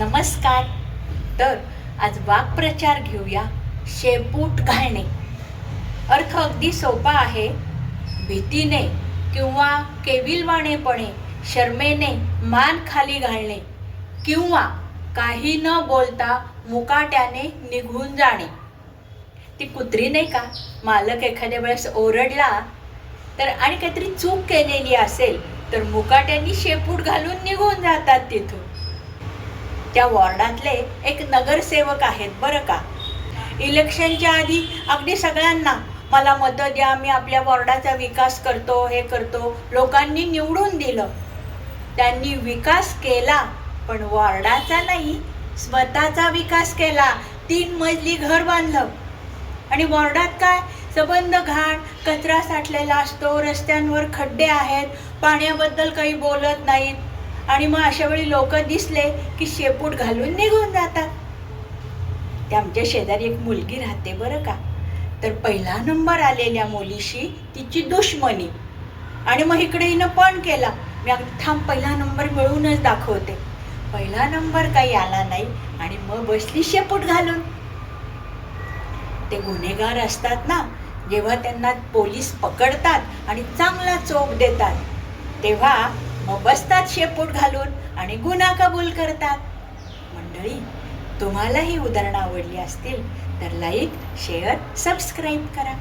नमस्कार. तर आज वाक्प्रचार घेऊया शेपूट घालणे. अर्थ अगदी सोपा आहे. भीतीने किंवा केविलवाणेपणे शर्मेने मान खाली घालणे किंवा काही न बोलता मुकाट्याने निघून जाणे. ती कुत्री नाही का? मालक एखाद्या वेळेस ओरडला तर आणि काहीतरी चूक केलेली असेल तर मुकाट्यांनी शेपूट घालून निघून जातात तिथून. त्या वॉर्डातले एक नगरसेवक आहेत बरं का? इलेक्शनच्या आधी अगदी सगळ्यांना मला मतं द्या मी आपल्या वॉर्डाचा विकास करतो हे करतो लोकांनी निवडून दिलं. त्यांनी विकास केला पण वॉर्डाचा नाही स्वतःचा विकास केला. तीन मजली घर बांधलं. आणि वॉर्डात काय? सबंध घाण कचरा साठलेला असतो रस्त्यांवर खड्डे आहेत पाण्याबद्दल काही बोलत नाहीत. आणि मग अशा वेळी लोक दिसले की शेपूट घालून निघून जातात. ते आमच्या शेजारी एक मुलगी राहते बरं का. तर पहिला नंबर आलेल्या मुलीशी तिची दुश्मनी. आणि मग इकडे हिनं पण केला. मी अगदी थांब पहिला नंबर मिळवूनच दाखवते. पहिला नंबर काही आला नाही आणि मग बसली शेपूट घालून. ते गुन्हेगार असतात ना जेव्हा त्यांना पोलीस पकडतात आणि चांगला चोप देतात तेव्हा मग बसतात शेपूट घालून आणि गुन्हा कबूल करतात. मंडळी तुम्हाला ही उदाहरणं आवडली असतील तर लाईक शेअर सबस्क्राईब करा.